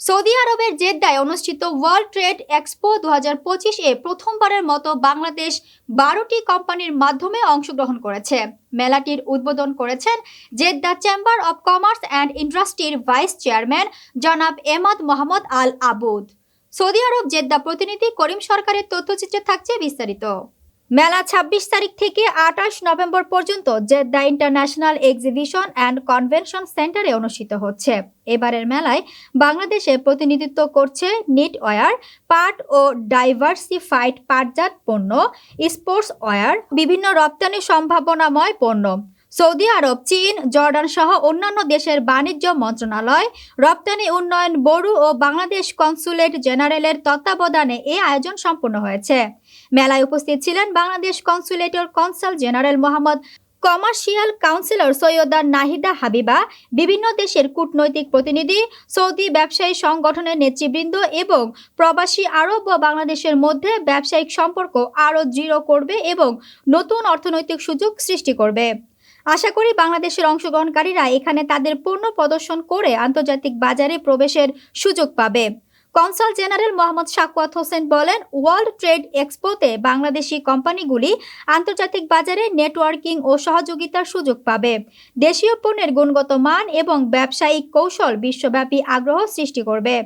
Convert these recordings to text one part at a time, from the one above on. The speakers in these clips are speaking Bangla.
সৌদি আরবের জেদ্দায় অনুষ্ঠিত ওয়ার্ল্ড ট্রেড এক্সপো দু হাজার পঁচিশ এ প্রথমবারের মতো বাংলাদেশ বারোটি কোম্পানির মাধ্যমে অংশগ্রহণ করেছে। মেলাটির উদ্বোধন করেছেন Jeddah chamber of commerce and ইন্ডাস্ট্রির ভাইস চেয়ারম্যান জনাব এমাদ মোহাম্মদ আল আবুদ সৌদি আরব জেদ্দা প্রতিনিধি করিম সরকারের তথ্যচিত্রে থাকছে বিস্তারিত। মেলা ২৬ তারিখ থেকে আঠাশ নভেম্বর পর্যন্ত Jeddah international exhibition and convention সেন্টারে অনুষ্ঠিত হচ্ছে। এবারের মেলায় বাংলাদেশে প্রতিনিধিত্ব করছে নিট ওয়ার পাট ও ডাইভার্সিফাইড পাটজাত পণ্য, স্পোর্টস ওয়ার বিভিন্ন রপ্তানি সম্ভাবনাময় পণ্য। সৌদি আরব, চীন, জর্ডান সহ অন্যান্য দেশের বাণিজ্য মন্ত্রণালয়, রপ্তানি উন্নয়ন ব্যুরো ও বাংলাদেশ কনসুলেট জেনারেলের তত্ত্বাবধানে এই আয়োজন সম্পন্ন হয়েছে। মেলায় উপস্থিত ছিলেন Bangladesh কনসুলেটর consul general Mohammad commercial councillor Syeda Nahida Habiba, বিভিন্ন দেশের কূটনৈতিক প্রতিনিধি, সৌদি ব্যবসায়ী সংগঠনের নেতৃবৃন্দ এবং প্রবাসী আরব ও বাংলাদেশের মধ্যে ব্যবসায়িক সম্পর্ক আরও দৃঢ় করবে এবং নতুন অর্থনৈতিক সুযোগ সৃষ্টি করবে। আশা করি বাংলাদেশের অংশগ্রহণকারীরা এখানে তাদের পণ্য প্রদর্শন করে আন্তর্জাতিক বাজারে প্রবেশের সুযোগ পাবে। কনসাল জেনারেল মোহাম্মদ শাকওয়াত হোসেন বলেন, ওয়ার্ল্ড ট্রেড এক্সপোতে বাংলাদেশি কোম্পানিগুলি আন্তর্জাতিক বাজারে নেটওয়ার্কিং ও সহযোগিতার সুযোগ পাবে। দেশীয় পণ্যের গুণগত মান এবং ব্যবসায়িক কৌশল বিশ্বব্যাপী আগ্রহ সৃষ্টি করবে।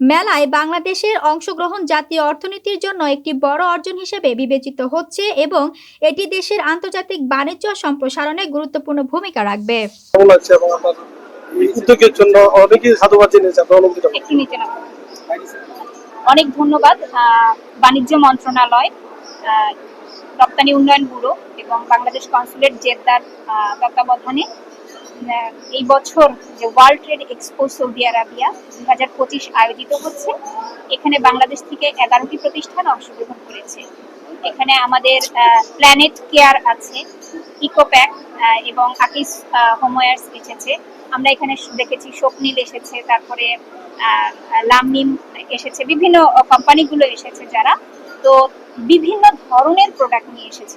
মেলায় বাংলাদেশের অংশগ্রহণ জাতীয় অর্থনীতির জন্য একটি বড় অর্জন হিসেবে বিবেচিত হচ্ছে এবং এটি দেশের আন্তর্জাতিক বাণিজ্য সম্প্রসারণে গুরুত্বপূর্ণ ভূমিকা রাখবে উদ্যোগের জন্য অনেকেই সাধুবাদ জেনেছে। অনেক ধন্যবাদ আহ, বাণিজ্য মন্ত্রণালয় আহ, রপ্তানি উন্নয়ন ব্যুরো এবং বাংলাদেশ কনসুলেট জেদ্দার তত্ত্বাবধানে এই বছর যে world trade expo Saudi Arabia দু হাজার পঁচিশ আয়োজিত হচ্ছে, এখানে বাংলাদেশ থেকে এগারোটি প্রতিষ্ঠান অংশগ্রহণ করেছে। এখানে আমাদের প্ল্যানেট কেয়ার আছে ইকোপ্যাক এবং আকিস হোমওয়ার্স এসেছে। আমরা এখানে দেখেছি স্বপ্নিল এসেছে, তারপরে লামনিম এসেছে, বিভিন্ন কোম্পানিগুলো এসেছে যারা। তো বিভিন্ন ধরনের প্রোডাক্ট নিয়ে এসেছে।